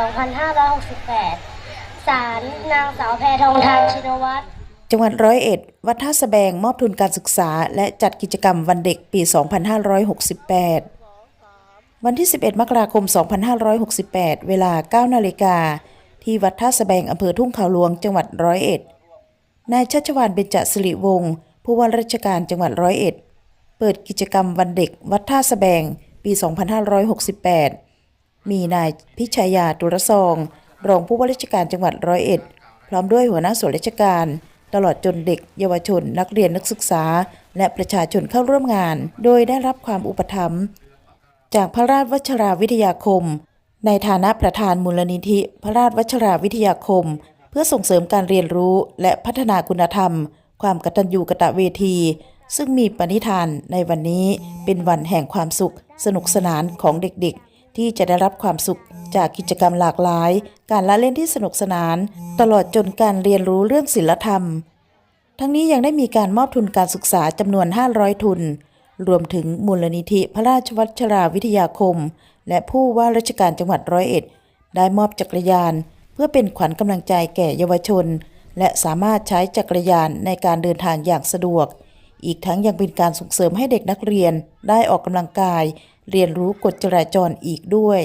2568 ศาลนางสาวแพทองทานชินวัตร จังหวัดร้อยเอ็ด วัดท่าสะแบงมอบทุนการศึกษา และจัดกิจกรรมวันเด็กปี 2568 วันที่ 11 มกราคม 2568 เวลา 9 นาฬิกา ที่วัดท่าสะแบงอำเภอทุ่งขาวหลวง จังหวัดร้อยเอ็ด นายชัชวานเบญจสิริวงศ์ ผู้ว่าราชการจังหวัดร้อยเอ็ด เปิดกิจกรรมวันเด็ก วัดท่าสะแบง ปี 2568 มีนายพิชัยยาตุรซอง รองผู้ว่าราชการจังหวัดร้อยเอ็ด พร้อมด้วยหัวหน้าส่วนราชการ ตลอดจนเด็ก เยาวชน นักเรียนนักศึกษา และประชาชนเข้าร่วมงาน โดยได้รับความอุปถัมภ์จากพระราชวัชราวิทยาคม ในฐานะประธานมูลนิธิ พระราชวัชราวิทยาคม เพื่อส่งเสริมการเรียนรู้และพัฒนาคุณธรรม ความกตัญญูกตเวที ซึ่งมีปณิธานในวันนี้เป็นวันแห่งความสุข สนุกสนานของเด็กๆ ที่จะได้รับความสุขจากกิจกรรมหลากหลาย การละเล่นที่สนุกสนาน ตลอดจนการเรียนรู้เรื่องศิลธรรม ทั้งนี้ยังได้มีการมอบทุนการศึกษาจำนวน 500 ทุน รวมถึงมูลนิธิพระราชวัชราวิทยาคม และผู้ว่าราชการจังหวัดร้อยเอ็ด ได้มอบจักรยาน เพื่อเป็นขวัญกำลังใจแก่เยาวชน และสามารถใช้จักรยานในการเดินทางอย่างสะดวก อีกทั้งยังเป็นการส่งเสริมให้เด็กนักเรียนได้ออกกำลังกาย เรียนรู้กฎจราจรอีกด้วย